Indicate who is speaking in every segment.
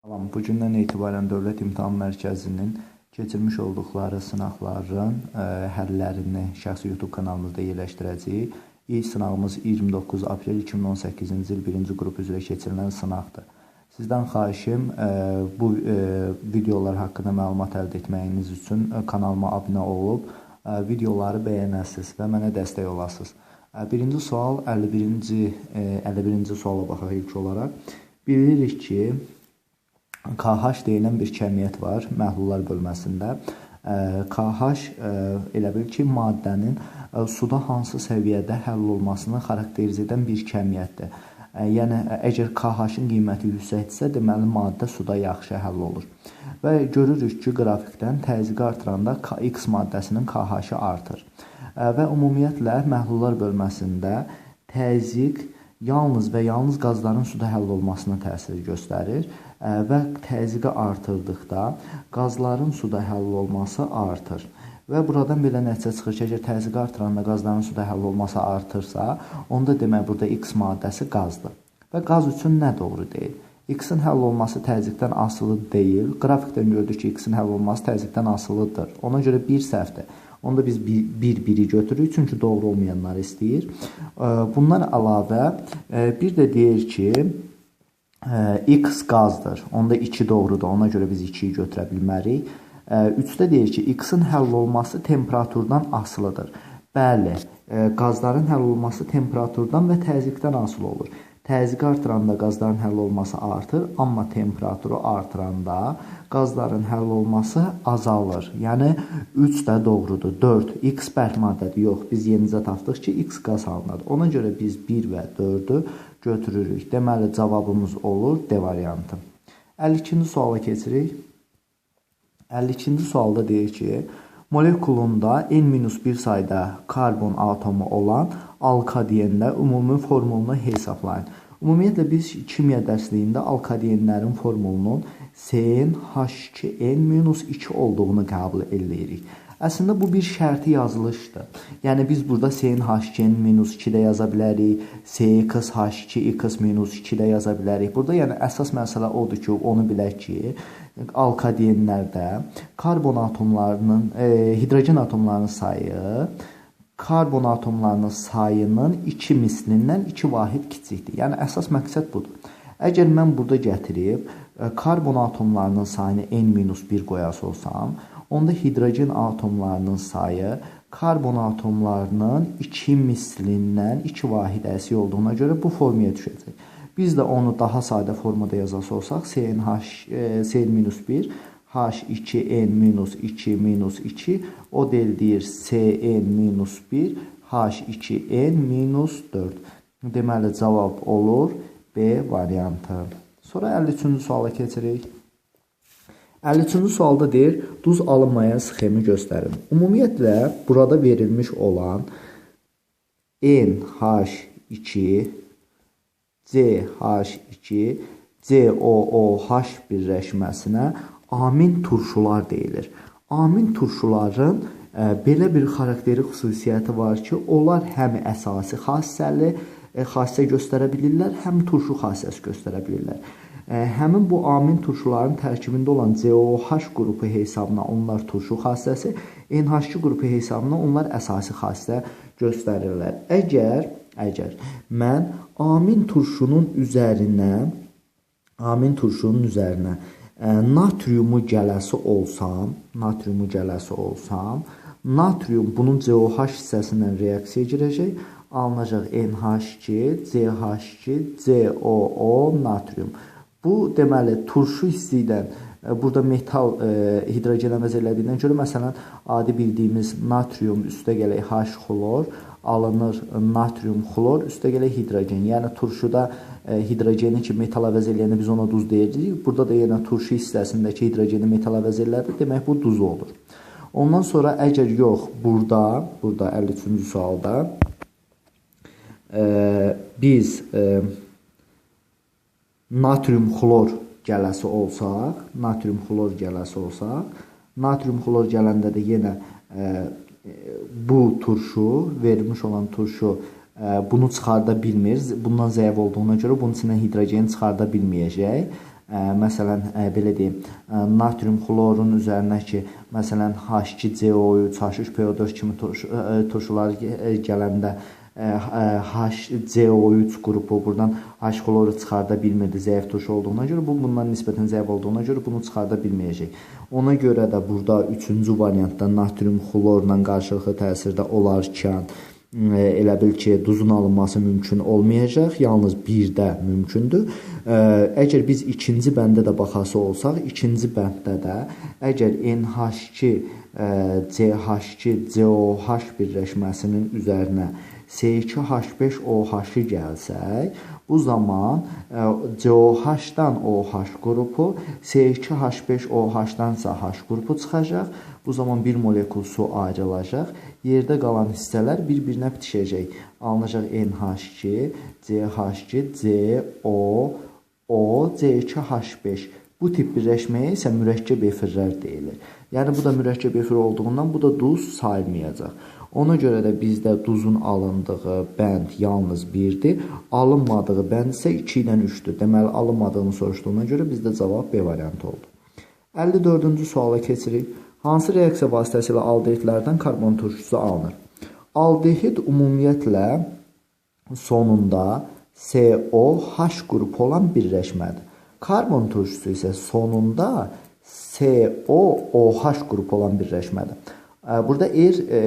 Speaker 1: Salam, bu gündən etibarən Dövlət İmtahan Mərkəzinin keçirmiş olduqları sınaqların ə, həllərini şəxsi YouTube kanalımızda yerləşdirəcəyik. İlk sınağımız 29 aprel 2018-ci il 1-ci qrup üzrə keçirilən sınaqdır. Sizdən xahişim ə, bu ə, videolar haqqında məlumat əldə etməyiniz üçün kanalıma abunə olub videoları bəyənəsiniz və mənə dəstək olasınız. Birinci sual 51-ci 51-ci suala baxaq ilk olaraq. Bilirik ki, KH deyilən bir kəmiyyət var məhlullar bölməsində. KH elə bil ki, maddənin suda hansı səviyyədə həll olmasını xarakterizə edən bir kəmiyyətdir. Yəni əgər KH-ın qiyməti yüksəkdirsə, deməli maddə suda yaxşı həll olur. Və görürük ki, qrafikdən təzyiqi artıranda X maddəsinin KH-ı artır. Və ümumiyyətlə məhlullar bölməsində təzyiq yalnız və yalnız qazların suda həll olmasına təsir göstərir və təzyiqi artırdıqda qazların suda həll olması artır. Və buradan belə nəticə çıxır ki, əgər təzyiqi artıranda qazların suda həll olması artırsa, onda demək burada X maddəsi qazdır. Və qaz üçün nə doğru deyil? X-in həll olması təzyiqdən asılı deyil. Qrafikdən gördük ki, X-in həll olması təzyiqdən asılıdır. Ona görə bir səhvdir. Onda biz bir biri götürürük, çünki doğru olmayanları istəyir. Bundan əlavə bir də deyir ki, x qazdır. Onda 2 doğrudur. Ona görə biz 2-yi götürə bilmərik. 3-də deyir ki, x-in həll olması temperaturdan asılıdır. Bəli, qazların həll olması temperaturdan və təzyiqdən asılı olur. Təzyiqi artıranda qazların həll olması artır, amma temperaturu artıranda qazların həll olması azalır. Yəni 3 də doğrudur. 4 x bərk maddədir. Yox, biz yenicə tapdıq ki, x qaz halındadır. Ona görə biz 1 və 4-ü götürürük. Deməli cavabımız olur D variantı. 52-ci suala keçirik. 52-ci sualda deyir ki, molekulunda N-1 sayda karbon atomu olan alkadiyenda ümumi formulunu hesablayın. Ümumiyyətlə biz kimya dərsliyində alkadiyenlərin formulunun CnH2n-2 olduğunu qəbul edirik. Əslində bu bir şərti yazılışdır. Yəni biz burada CnH2n-2 də yaza bilərik, CXH2x-2 də yaza bilərik. Burada yəni əsas məsələ odur ki, onu bilək ki, alkadiyenlərdə karbon atomlarının, e, hidrogen atomlarının sayı karbon atomlarının sayının 2 mislindən 2 vahid kiçikdir. Yəni əsas məqsəd budur. Əgər mən burada gətirib karbon atomlarının sayını n-1 qoyası olsam, onda hidrogen atomlarının sayı karbon atomlarının 2 mislindən 2 vahid əksi olduğuna görə bu formaya düşəcək. Biz də onu daha sadə formada yazası olsaq, CnH CN-1 H2n-2 o deldir Cn-1 H2n-4. Deməli cavab olur B variantı. Sonra 53-cü suala keçirik. 53-cü sualda deyir, duz alınmayan sxemi göstərin. Ümumiyyətlə burada verilmiş olan NH2 CH2 COOH birləşməsinə amin turşular deyilir. Amin turşuların e, belə bir xarakteri xüsusiyyəti var ki, onlar həm əsasi xassəli e, xassə göstərə bilirlər, həm turşu xassəsi göstərə bilirlər. E, həmin bu amin turşuların tərkibində olan COH qrupu hesabına onlar turşu xassəsi, NH2 qrupu hesabına onlar əsasi xassə göstərirlər. Əgər əgər mən amin turşunun üzərinə amin turşunun üzərinə natriumu gələsi olsam, natriumu gələsi olsam, natrium bunun COH hissəsindən reaksiyaya girəcək, alınacaq NH2, CH2, COO, natrium. Bu deməli turşu hissi ilə burada metal e, hidrogen əvəz elədiyindən görə məsələn adi bildiyimiz natrium üstə gələk H xlor alınır natrium xlor, üstə gələ hidrogen. Yəni turşuda e, hidrogeni ki metal əvəz eləyəndə biz ona duz deyəcəyik. Burada da yenə turşu hissəsindəki hidrogeni metal əvəz elədi, demək bu duz olur. Ondan sonra əgər yox, burada, burada 53-cü sualda e, biz e, natrium xlor gələsi olsaq, natrium xlor gələsi olsaq, natrium xlor gələndə də yenə e, bu turşu, verilmiş olan turşu bunu çıxarda bilmir. Bundan zəif olduğuna görə bunun içindən hidrogen çıxarda bilməyəcək. məsələn, belə deyim, natrium xlorun üzərinə ki, məsələn, H2CO3, H3PO4 kimi turşular gələndə HCO3 qrupu buradan H xloru çıxarda bilmirdi zəif turşu olduğuna görə bu bundan nisbətən zəif olduğuna görə bunu çıxarda bilməyəcək. Ona görə də burada 3-cü variantda natrium xlorla qarşılıqlı təsirdə olarkən elə bil ki, duzun alınması mümkün olmayacaq, yalnız birdə mümkündür. Əgər biz ikinci bəndə də baxası olsaq, ikinci bənddə də əgər NH2 CH2 COH birləşməsinin üzərinə C2H5OH-ı gəlsək, bu zaman COH-dan OH qrupu, C2H5OH-dan isə H qrupu çıxacaq. Bu zaman bir molekul su ayrılacaq. Yerdə qalan hissələr bir-birinə bitişəcək. Alınacaq NH2, CH2, CO, O, C2H5. Bu tip birləşməyə isə mürəkkəb efirlər deyilir. Yəni bu da mürəkkəb efir olduğundan bu da duz sayılmayacaq. Ona görə də bizdə duzun alındığı bənd yalnız 1-dir, alınmadığı bənd isə 2 ilə 3-dür. Deməli alınmadığını soruşduğuna görə bizdə cavab B variantı oldu. 54-cü suala keçirik. Hansı reaksiya vasitəsilə aldehidlərdən karbon turşusu alınır? Aldehid ümumiyyətlə sonunda COH qrupu olan birləşmədir. Karbon turşusu isə sonunda COOH qrupu olan birləşmədir. Burada R e,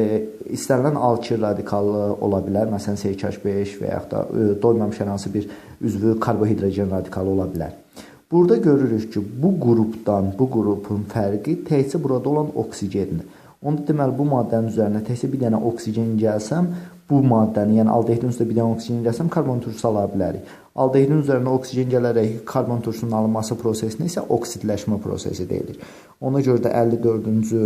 Speaker 1: istənilən alkil radikalı ola bilər. Məsələn, CH5 və yaxud da doymamış hər hansı bir üzvü karbohidrogen radikalı ola bilər. Burada görürük ki, bu qrupdan bu qrupun fərqi təkcə burada olan oksigendir. Onda deməli bu maddənin üzərinə təkcə bir dənə oksigen gəlsəm, bu maddəni, yəni aldehidin üzərində bir dənə oksigen gəlsəm, karbon turşusu ala bilərik. Aldehidin üzərinə oksigen gələrək karbon turşusunun alınması prosesinə isə oksidləşmə prosesi deyilir. Ona görə də 54-cü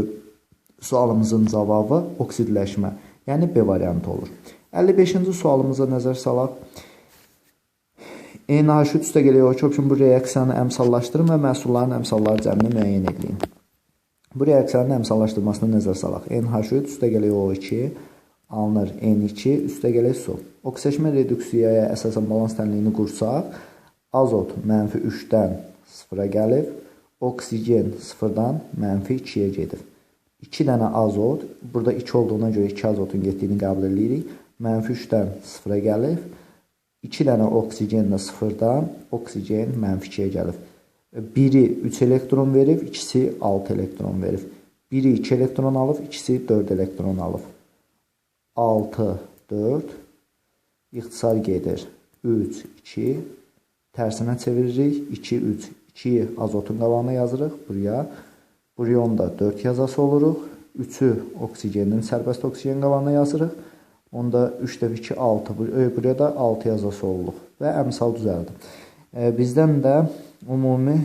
Speaker 1: sualımızın cavabı oksidləşmə, yəni B variantı olur. 55-ci sualımıza nəzər salaq. NH3 üstəgəl O2 üçün bu reaksiyanı əmsallaşdırın və məhsulların əmsalları cəmini müəyyən edin. Bu reaksiyanın əmsallaşdırmasına nəzər salaq. NH3 üstəgəl O2 alınır N2 üstəgəl su. Oksidaşmə reduksiyaya əsasən balans tənliyini qursaq, azot mənfi 3-dən 0-a gəlib, oksigen 0-dan mənfi 2-yə gedir. 2 dənə azot, burada 2 olduğuna görə 2 azotun getdiyini qəbul edirik. Mənfi 3-dən 0-a gəlib. 2 dənə oksigen də 0-dan oksigen mənfi 2-yə gəlib. Biri 3 elektron verib, ikisi 6 elektron verib. Biri 2 elektron alıb, ikisi 4 elektron alıb. 6, 4, ixtisar gedir. 3, 2, tərsinə çeviririk. 2, 3, 2-yi azotun qabağına yazırıq, buraya 4. Buriyonda 4 yazası oluruq. 3-ü oksigenin sərbəst oksigen qabanına yazırıq. Onda 3 dəfə 2 6. Buraya da 6 yazası olduq və əmsal düzəldi. E, bizdən də ümumi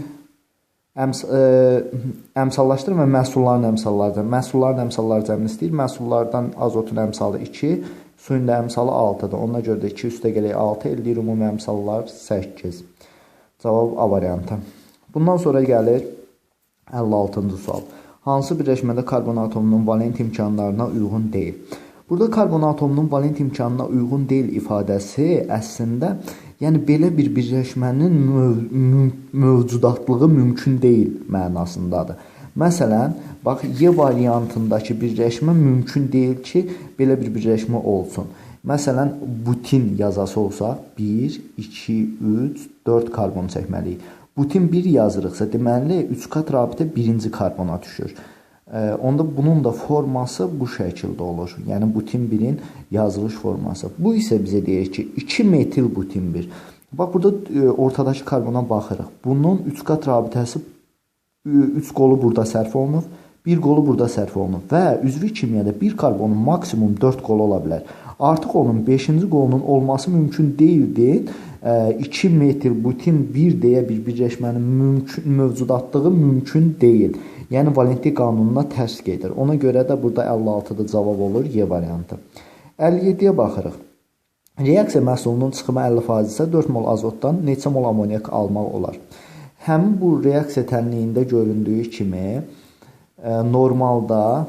Speaker 1: əms e, ə, əmsallaşdırma məhsulların əmsallarıdır. Məhsulların əmsalları cəmini istəyir. Məhsullardan azotun əmsalı 2, suyun da əmsalı 6-dır. Ona görə də 2 üstə gələk 6 eləyir ümumi əmsallar 8. Cavab A variantı. Bundan sonra gəlir 56-cı sual. Hansı birləşmədə karbon atomunun valent imkanlarına uyğun deyil? Burada karbon atomunun valent imkanına uyğun deyil ifadəsi əslində, yəni belə bir birləşmənin mövcudatlığı mümkün deyil mənasındadır. Məsələn, bax Y variantındakı birləşmə mümkün deyil ki, belə bir birləşmə olsun. Məsələn, butin yazası olsa 1, 2, 3, 4 karbon çəkməliyik. Butin 1 yazırıqsa, deməli 3 qat rabitə birinci karbona düşür onda bunun da forması bu şəkildə olur. Yəni butin 1-in yazılış forması. Bu isə bizə deyir ki, 2 metil butin 1. Bax burada e, ortadakı karbona baxırıq. Bunun 3 qat rabitəsi 3 qolu burada sərf olunub, bir qolu burada sərf olunub və üzvü kimyada bir karbonun maksimum 4 qolu ola bilər. Artıq onun 5-ci qolunun olması mümkün deyildi. 2 metil butin 1 deyə bir birləşmənin mümkün mövcudatlığı mümkün deyil. Yəni valentlik qanununa tərs gedir. Ona görə də burada 56-da cavab olur Y variantı. 57-yə baxırıq. Reaksiya məhsulunun çıxımı 50% isə 4 mol azotdan neçə mol amoniak almaq olar? Həmin bu reaksiya tənliyində göründüyü kimi e, normalda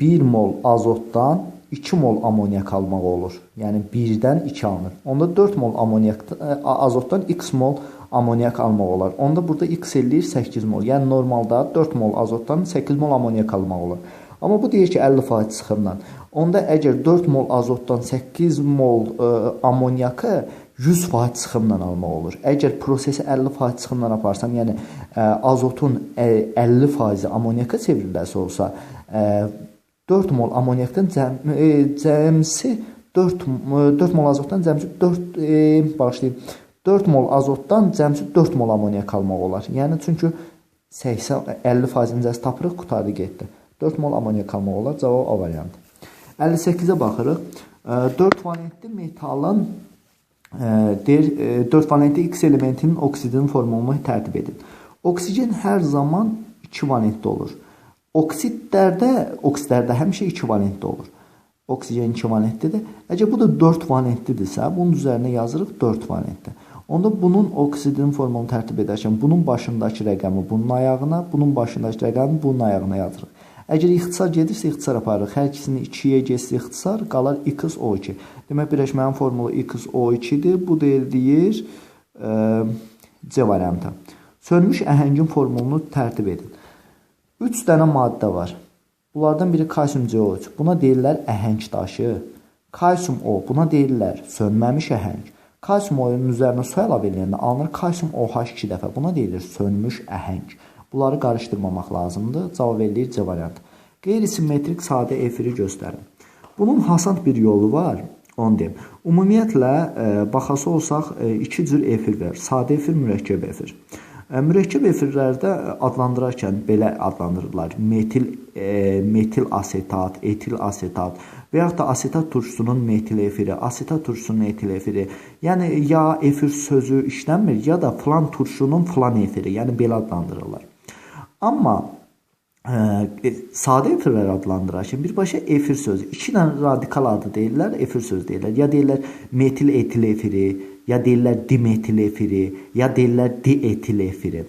Speaker 1: 1 mol azotdan 2 mol amoniak almaq olur. Yəni 1-dən 2 alınır. Onda 4 mol amoniak e, azotdan x mol amoniak almaq olar. Onda burada x eləyir 8 mol. Yəni normalda 4 mol azotdan 8 mol amoniak almaq olar. Amma bu deyir ki 50% sıxımla. Onda əgər 4 mol azotdan 8 mol ə, amoniakı 100% sıxımla almaq olur. Əgər prosesi 50% sıxımla aparsam, yəni ə, azotun ə, 50% amoniaka çevriləsi olsa, ə, 4 mol amoniakdan cəm, ə, cəmsi 4 4 mol azotdan cəmsi 4 e, bağışlayın 4 mol azotdan cəmsi 4 mol amoniak almaq olar. Yəni çünki 80 50%-ni cəz tapırıq, qutardı getdi. 4 mol amoniak almaq olar. Cavab A variantı. 58-ə baxırıq. 4 valentli metalın deyir 4 valentli X elementinin oksidinin formulunu tərtib edin. Oksigen hər zaman 2 valentli olur. Oksidlərdə, oksidlərdə həmişə 2 valentli olur. Oksigen 2 valentlidir. Əgər bu da 4 valentlidirsə, bunun üzərinə yazırıq 4 valentli. Onda bunun oksidin formulunu tərtib edərkən bunun başındakı rəqəmi bunun ayağına, bunun başındakı rəqəmi bunun ayağına yazırıq. Əgər ixtisar gedirsə, ixtisar aparırıq. Hər ikisini 2-yə getsə ixtisar, qalar XO2. Demək, birləşmənin formulu XO2-dir. Bu deyir e, C variantı. Sönmüş əhəngin formulunu tərtib edin. 3 dənə maddə var. Bunlardan biri kalsium CO3. Buna deyirlər əhəng daşı. Kalsium O, buna deyirlər sönməmiş əhəng. Kalsium O-nun üzərinə su əlavə edəndə alınır kalsium OH 2 dəfə. Buna deyilir sönmüş əhəng. Bunları qarışdırmamaq lazımdır. Cavab eləyir C variantı. Qeyri-simmetrik sadə efiri göstərin. Bunun hasant bir yolu var. Onu deyim. Ümumiyyətlə e, baxası olsaq e, iki cür efir var. Sadə efir, mürəkkəb efir. E, mürəkkəb efirlərdə adlandırarkən belə adlandırırlar. Metil e, metil asetat, etil asetat və yaxud da asetat turşusunun metil efiri, asetat turşusunun etil efiri. Yəni ya efir sözü işlənmir, ya da filan turşunun filan efiri. Yəni belə adlandırırlar. Amma ə, e, sadə efirlər adlandırar ki, birbaşa efir sözü. İki dənə radikal adı deyirlər, efir sözü deyirlər. Ya deyirlər metil etil efiri, ya deyirlər dimetil efiri, ya deyirlər dietil efiri.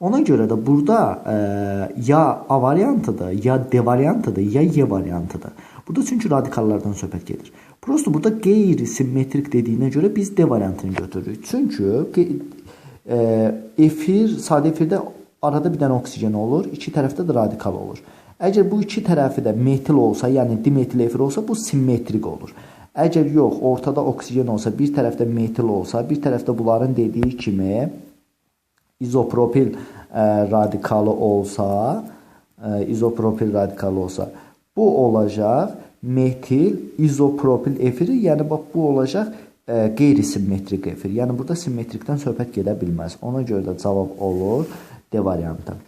Speaker 1: Ona görə də burada ə, e, ya A variantıdır, ya D variantıdır, ya Y variantıdır. Burada çünki radikallardan söhbət gedir. Prosto burada qeyri-simmetrik dediyinə görə biz D variantını götürürük. Çünki ə, e, efir, sadə efirdə arada bir dənə oksigen olur, iki tərəfdə də radikal olur. Əgər bu iki tərəfi də metil olsa, yəni dimetil efir olsa, bu simmetrik olur. Əgər yox, ortada oksigen olsa, bir tərəfdə metil olsa, bir tərəfdə bunların dediyi kimi izopropil ə, e, radikalı olsa, ə, e, izopropil radikalı olsa, bu olacaq metil izopropil efiri, yəni bax bu olacaq e, qeyri-simmetrik efir. Yəni burada simmetrikdən söhbət gedə bilməz. Ona görə də cavab olur D variantı.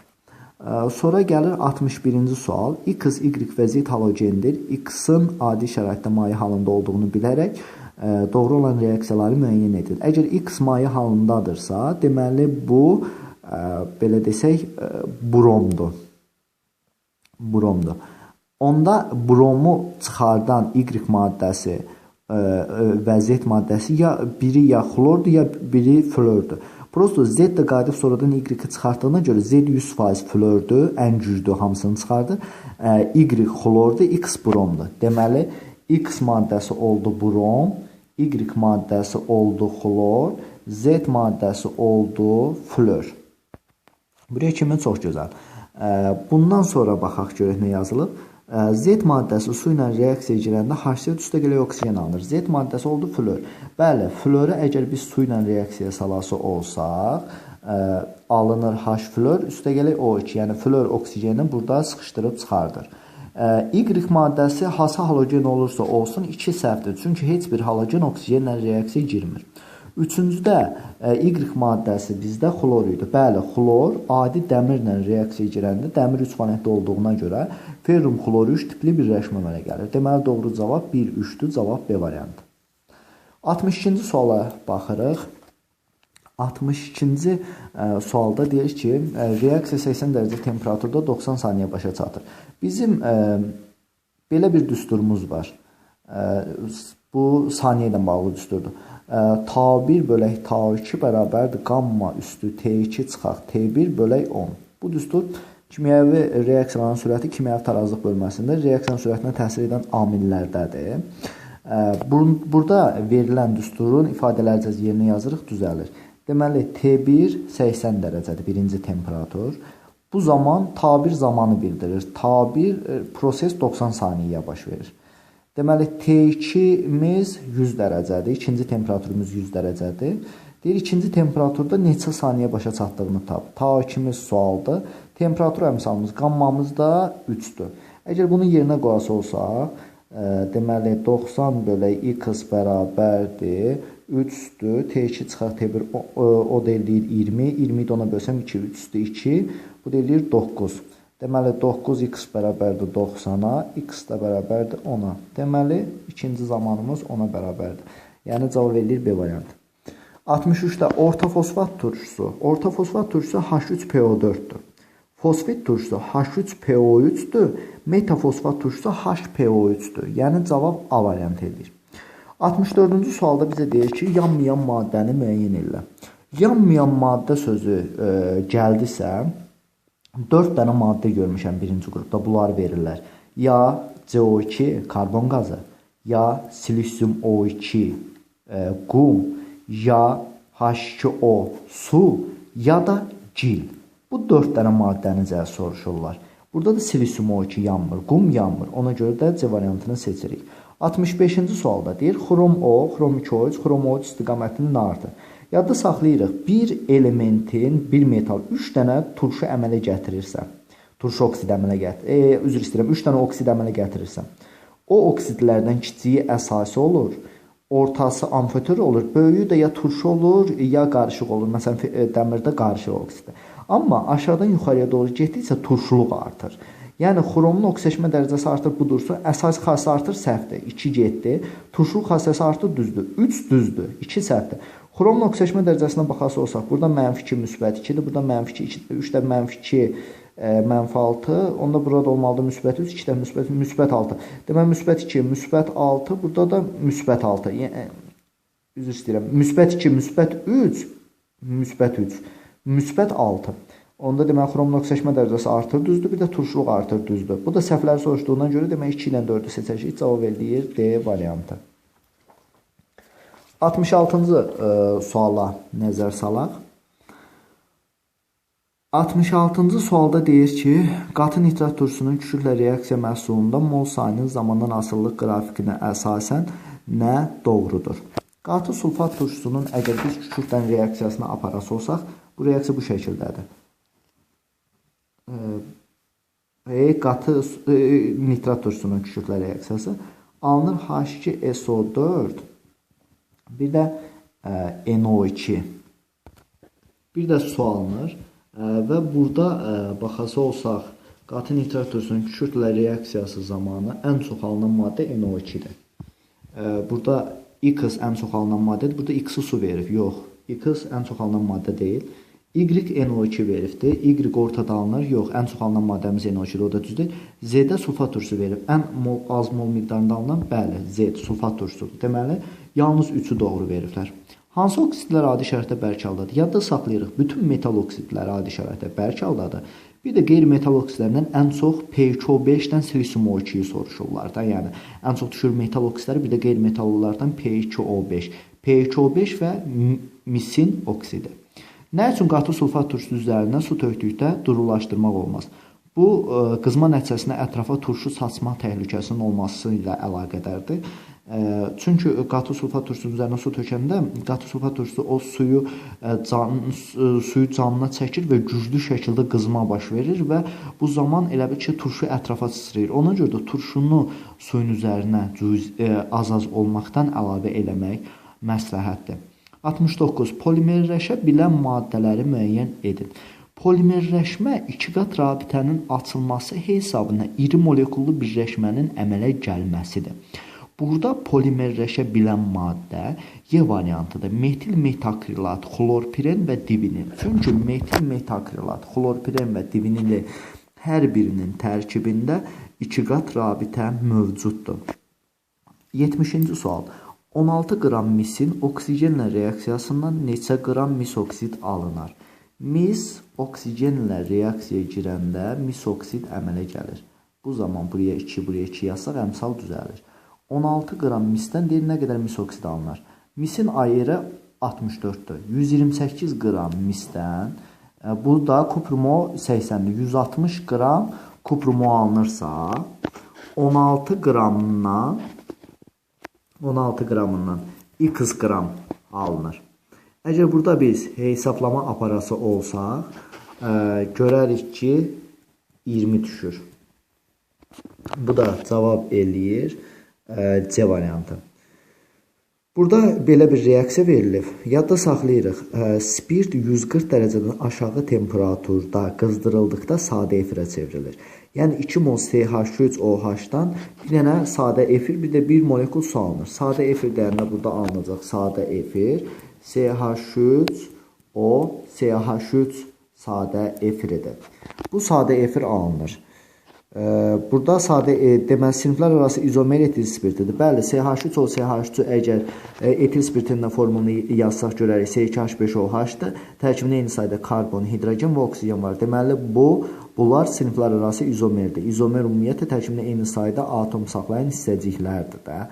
Speaker 1: Sonra gəlir 61-ci sual. X, Y və Z halogendir. X-in adi şəraitdə maye halında olduğunu bilərək doğru olan reaksiyaları müəyyən edin. Əgər X maye halındadırsa, deməli bu belə desək bromdur. Bromdur. Onda bromu çıxardan Y maddəsi və Z maddəsi ya biri ya xlordur, ya biri flordur. Prosto Z də qayıdıb sonradan Y-i çıxartdığına görə Z 100% flördür, ən güclü hamısını çıxardır. Y xlordur, X bromdur. Deməli X maddəsi oldu brom, Y maddəsi oldu xlor, Z maddəsi oldu flör. Buraya kimi çox gözəl. Bundan sonra baxaq görək nə yazılıb. Z maddəsi su ilə reaksiya girəndə HCl üstəgələ oksigen alınır. Z maddəsi oldu flor. Bəli, floru əgər biz su ilə reaksiya salası olsaq, ə, alınır H flor, üstəgələ O2, yəni flor oksigeni burada sıxışdırıb çıxardır. Y maddəsi hansı halogen olursa olsun 2 səhvdir. Çünki heç bir halogen oksigenlə reaksiya girmir. Üçüncüdə e, Y maddəsi bizdə xlor idi. Bəli, xlor adi dəmirlə reaksiyaya girəndə dəmir 3 valentli olduğuna görə ferrum xlor 3 tipli birləşmə əmələ gəlir. Deməli doğru cavab 1 3-dür. Cavab B variantı. 62-ci suala baxırıq. 62-ci e, sualda deyir ki, e, reaksiya 80 dərəcə temperaturda 90 saniyə başa çatır. Bizim belə bir düsturumuz var. Bu saniyə ilə bağlı düsturdur. T1 bölək T2 bərabərdir qamma üstü T2 çıxaq T1 bölək 10. Bu düstur kimyəvi reaksiyaların sürəti kimyəvi tarazlıq bölməsində reaksiyanın sürətinə təsir edən amillərdədir. Burada verilən düsturun ifadələrcə yerinə yazırıq, düzəlir. Deməli T1 80 dərəcədir, birinci temperatur. Bu zaman tabir zamanı bildirir. Tabir e, proses 90 saniyəyə baş verir. Deməli T2-miz 100 dərəcədir, ikinci temperaturumuz 100 dərəcədir. Deyir ikinci temperaturda neçə saniyə başa çatdığını tap. Ta2-miz sualdır. Temperatur əmsalımız qammamız da 3-dür. Əgər bunu yerinə qoyası olsaq, ə, deməli 90 bölək x bərabərdir 3-dür. T2 çıxaq T1 o, o da eləyir 20. 20-yi də ona bölsəm 2, 3-dür 2. Bu da eləyir 9. Deməli 9x bərabərdir 90-a, x də bərabərdir 10-a. Deməli ikinci zamanımız 10-a bərabərdir. Yəni cavab eləyir B variantı. 63-də orta fosfat turşusu. Orta fosfat turşusu H3PO4-dür. Fosfit turşusu H3PO3-dür. Metafosfat turşusu HPO3-dür. Yəni cavab A variantı edir. 64-cü sualda bizə deyir ki, yanmayan maddəni müəyyən elə. Yanmayan maddə sözü e, gəldisə, 4 dənə maddə görmüşəm birinci qrupda. Bunlar verirlər. Ya CO2 karbon qazı, ya silisium O2 e, qum, ya H2O su ya da gil. Bu 4 dənə maddəni cəh soruşurlar. Burada da silisium O2 yanmır, qum yanmır. Ona görə də C variantını seçirik. 65-ci sualda deyir, xrom O, xrom 2O3, xrom O3 istiqamətinin nardır. Yadda saxlayırıq, bir elementin, bir metal 3 dənə turşu əmələ gətirirsə, turşu oksid əmələ gətir, e, üzr istəyirəm, 3 dənə oksid əmələ gətirirsə, o oksidlərdən kiçiyi əsası olur ortası amfitör olur, böyüyü də ya turşu olur, ya qarışıq olur. Məsələn, e, dəmirdə qarışıq oksiddir. Amma aşağıdan yuxarıya doğru getdikcə turşuluq artır. Yəni xromun oksidaşma dərəcəsi artır, budursa, əsas xassəsi artır, səhvdir. 2 getdi. Turşuluq xassəsi artır, düzdür. 3 düzdür, 2 səhvdir. Xromun oksidaşma dərəcəsinə baxası olsaq, burada mənfi 2 müsbət 2-dir, burada mənfi 2, 3 də mənfi 2 mənfi 6, onda burada olmalıdır müsbət 3, 2 də müsbət müsbət 6. Deməli müsbət 2, müsbət 6, burada da müsbət 6. Yəni üzr istəyirəm. Müsbət 2, müsbət 3, müsbət 3, müsbət 6. Onda deməli xromun oksidaşma dərəcəsi artır, düzdür. Bir də turşuluq artır, düzdür. Bu da səhvləri soruşduğundan görə demək 2 ilə 4-ü seçəcəyik. Cavab eləyir D variantı. 66-cı suala nəzər salaq. 66-cı sualda deyir ki, qatı nitrat turşusunun kükürtlə reaksiya məhsulunda mol sayının zamandan asılılıq qrafikinə əsasən nə doğrudur? Qatı sulfat turşusunun əgər biz kükürtdən reaksiyasına aparası olsaq, bu reaksiya bu şəkildədir. E, qatı e, nitrat turşusunun kükürtlə reaksiyası alınır H2SO4 bir də e, NO2 bir də su alınır Və burada baxası olsaq, qatı nitrat turşusunun kükürtlə reaksiyası zamanı ən çox alınan maddə NO2-dir. Burada X ən çox alınan maddədir. Burada X-i su verib. Yox, X ən çox alınan maddə deyil. Y NO2 veribdir. Y ortada alınır. Yox, ən çox alınan maddəmiz NO2-dir. O da düzdür. Z-də sulfat turşusu verib. Ən mol, az mol miqdarında alınan bəli, Z sulfat turşusudur. Deməli, yalnız 3-ü doğru veriblər. Hansı oksidlər adi şəraitdə bərk haldadır? Yadda saxlayırıq. Bütün metal oksidlər adi şəraitdə bərk haldadır. Bir də qeyri-metal oksidlərdən ən çox P2O5-dən silisium O2-yi soruşurlar da. Yəni ən çox düşür metal oksidləri, bir də qeyri-metallardan P2O5. P2O5 və misin oksidi. Nə üçün qatı sulfat turşusu üzərinə su tökdükdə durulaşdırmaq olmaz? Bu qızma nəticəsində ətrafa turşu saçma təhlükəsinin olması ilə əlaqədardır. Çünki qatı sulfat turşusunun üzərinə su tökəndə qatı sulfat turşusu o suyu can suyu canına çəkir və güclü şəkildə qızma baş verir və bu zaman elə bil ki, turşu ətrafa sıçrayır. Ona görə də turşunu suyun üzərinə az-az olmaqdan əlavə eləmək məsləhətdir. 69. Polimerləşə bilən maddələri müəyyən edin. Polimerləşmə iki qat rabitənin açılması hesabına iri molekullu birləşmənin əmələ gəlməsidir. Burada polimerləşə bilən maddə Y variantıdır. Metil metakrilat, xlorpiren və divinil. Çünki metil metakrilat, xlorpiren və divinili hər birinin tərkibində 2 qat rabitə mövcuddur. 70-ci sual. 16 qram misin oksigenlə reaksiyasından neçə qram mis oksid alınır? Mis oksigenlə reaksiyaya girəndə mis oksid əmələ gəlir. Bu zaman buraya 2, buraya 2 yazsaq əmsal düzəlir. 16 qram misdən deyir nə qədər mis oksid alınır. Misin ayırı 64-dür. 128 qram misdən e, bu da kupromo 80-dir. 160 qram kupromo alınırsa 16 qramından 16 qramından x qram alınır. Əgər burada biz hesablama aparası olsaq, ə, e, görərik ki 20 düşür. Bu da cavab eləyir C variantı. Burada belə bir reaksiya verilib. Yadda saxlayırıq. Spirt 140 dərəcədən aşağı temperaturda qızdırıldıqda sadə efirə çevrilir. Yəni 2 mol CH3OH-dan bir dənə sadə efir, bir də 1 molekul su alınır. Sadə efir dəyərinə burada alınacaq sadə efir CH3O CH3 sadə efiridir. Bu sadə efir alınır. Burada sadə e, deməli siniflər arası izomer etil spirtidir. Bəli, CH3O CH3 əgər e, etil spirtinin formulunu yazsaq görərik C2H5OH-dır. Tərkibində eyni sayda karbon, hidrogen və oksigen var. Deməli bu bunlar siniflər arası izomerdir. İzomer ümumiyyətlə tərkibində eyni sayda atom saxlayan hissəciklərdir də.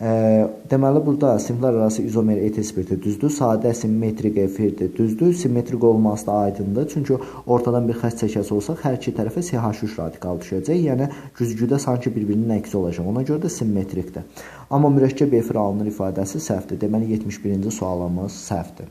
Speaker 1: Deməli, burada siniflər arası izomer etil spirti düzdür, sadə simmetrik efirdir, düzdür. Simmetrik olması da aydındır. Çünki ortadan bir xətt çəkəsi olsaq, hər iki tərəfə CH3 radikal düşəcək. Yəni, güzgüdə sanki bir-birinin əksi olacaq. Ona görə də simmetrikdir. Amma mürəkkəb efir alınır ifadəsi səhvdir. Deməli, 71-ci sualımız səhvdir.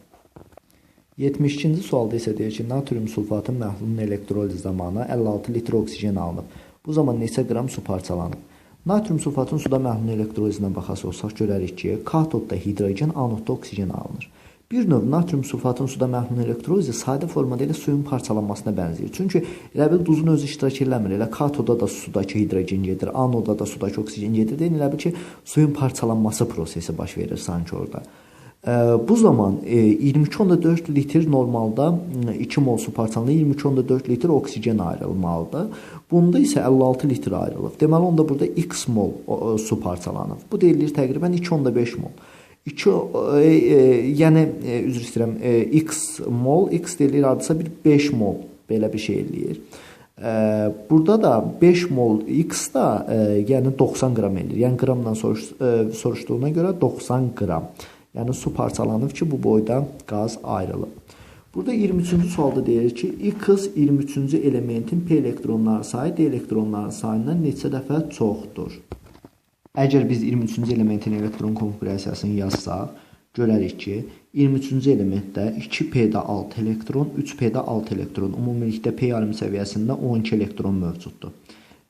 Speaker 1: 72-ci sualda isə deyir ki, natrium sulfatın məhlulunun elektroliz zamanı 56 litr oksigen alınıb. Bu zaman neçə qram su parçalanıb? Natrium sulfatın suda məhlul elektrolizinə baxası olsaq görərik ki, katodda hidrogen, anodda oksigen alınır. Bir növ natrium sulfatın suda məhlul elektrolizi sadə formada ilə suyun parçalanmasına bənzəyir. Çünki elə bil duzun özü iştirak eləmir. Elə katodda da sudakı hidrogen gedir, anodda da sudakı oksigen gedir. Deyin elə bil ki, suyun parçalanması prosesi baş verir sanki orada. Bu zaman 22.4 litr normalda 2 mol su parçalığında 22.4 litr oksigen ayrılmalıdır. Bunda isə 56 litr ayrılıb. Deməli onda burada x mol su parçalanıb. Bu deyilir təqribən 2.5 mol. 2 e, e, yəni e, üzr istəyirəm, e, x mol, x deyilir hardasa bir 5 mol belə bir şey eləyir. E, burada da 5 mol x da e, yəni 90 qram eləyir. Yəni qramla soruş, e, soruşduğuna görə 90 qram. Yəni su parçalanıb ki, bu boyda qaz ayrılıb. Burada 23-cü sualda deyir ki, X 23-cü elementin P elektronları sayı D elektronların sayından neçə dəfə çoxdur? Əgər biz 23-cü elementin elektron konfigurasiyasını yazsaq, görərik ki, 23-cü elementdə 2p-də 6 elektron, 3p-də 6 elektron, ümumilikdə p yarım səviyyəsində 12 elektron mövcuddur.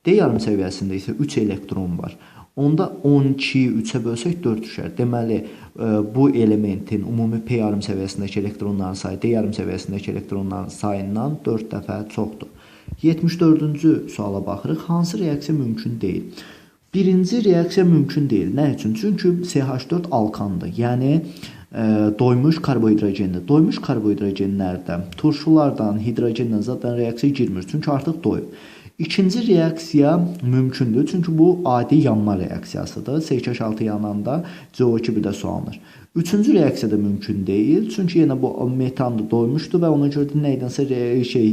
Speaker 1: D yarım səviyyəsində isə 3 elektron var. Onda 12-yi 3-ə bölsək 4 düşər. Deməli, e, bu elementin ümumi P yarım səviyyəsindəki elektronların sayı D yarım səviyyəsindəki elektronların sayından 4 dəfə çoxdur. 74-cü suala baxırıq. Hansı reaksiya mümkün deyil? Birinci reaksiya mümkün deyil. Nə üçün? Çünki CH4 alkandır. Yəni e, doymuş karbohidrogendir. Doymuş karbohidrogenlərdə turşulardan, hidrogenlə zaten reaksiya girmir. Çünki artıq doyub. İkinci reaksiya mümkündür. Çünki bu adi yanma reaksiyasıdır. CH6 yananda CO2 bir də su alınır. Üçüncü reaksiya da mümkün deyil. Çünki yenə bu metan da doymuşdu və ona görə də nədənsə şey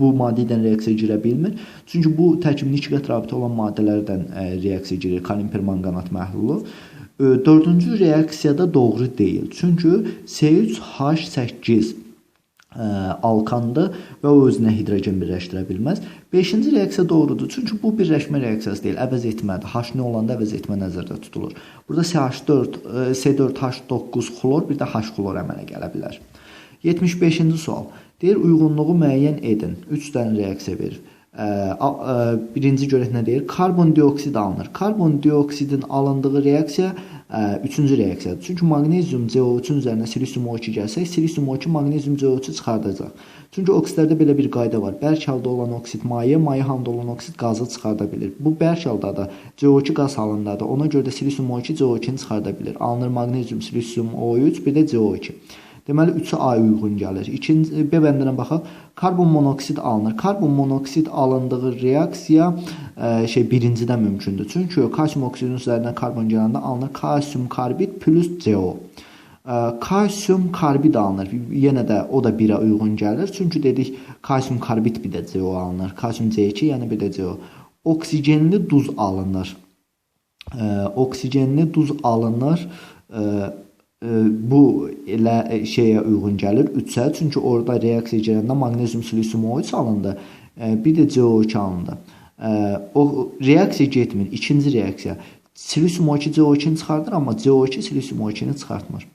Speaker 1: bu maddə ilə reaksiya girə bilmir. Çünki bu tərkibində iki qat rabitə olan maddələrdən ə, reaksiya girir. Kalin permanganat məhlulu. Dördüncü reaksiya da doğru deyil. Çünki C3H8 ə, alkandır və o özünə hidrogen birləşdirə bilməz. 5-ci reaksiya doğrudur. Çünki bu birləşmə reaksiyası deyil, əvəz etmədir. H-ni olanda əvəz etmə nəzərdə tutulur. Burada CH4, C4H9 xlor, bir də H xlor əmələ gələ bilər. 75-ci sual. Deyir, uyğunluğu müəyyən edin. 3 dənə reaksiya verir. Ə, ə, birinci görək nə deyir? Karbon dioksid alınır. Karbon dioksidin alındığı reaksiya Üçüncü reaksiyadır. Çünki maqnezium CO3-ün üzərinə silisium O2 gəlsək, silisium O2 maqnezium CO3-ü çıxardacaq. Çünki oksidlərdə belə bir qayda var. Bərk halda olan oksid maye, maye halda olan oksid qazı çıxarda bilir. Bu bərk halda da CO2 qaz halındadır. Ona görə də silisium O2 CO2-ni çıxarda bilir. Alınır maqnezium, silisium O3, bir də CO2. Deməli 3-ü A uyğun gəlir. İkinci B bəndinə baxaq. Karbon monoksid alınır. Karbon monoksid alındığı reaksiya ə, e, şey birincidə mümkündür. Çünki kalsium oksidinin üzərindən karbon gələndə alınır kalsium karbid plus CO. Ə, e, kalsium karbid alınır. Yenə də o da 1-ə uyğun gəlir. Çünki dedik kalsium karbid bir də CO alınır. Kalsium C2, yəni bir də CO. Oksigenli duz alınır. Ə, e, oksigenli duz alınır. Ə, bu elə şeyə uyğun gəlir 3-ə, çünki orada reaksiya gələndə maqnezium silisium oid salındı, bir də CO2 alındı. O reaksiya getmir. İkinci reaksiya silisium O2 CO2-ni çıxardır, amma CO2 silisium O2-ni çıxartmır.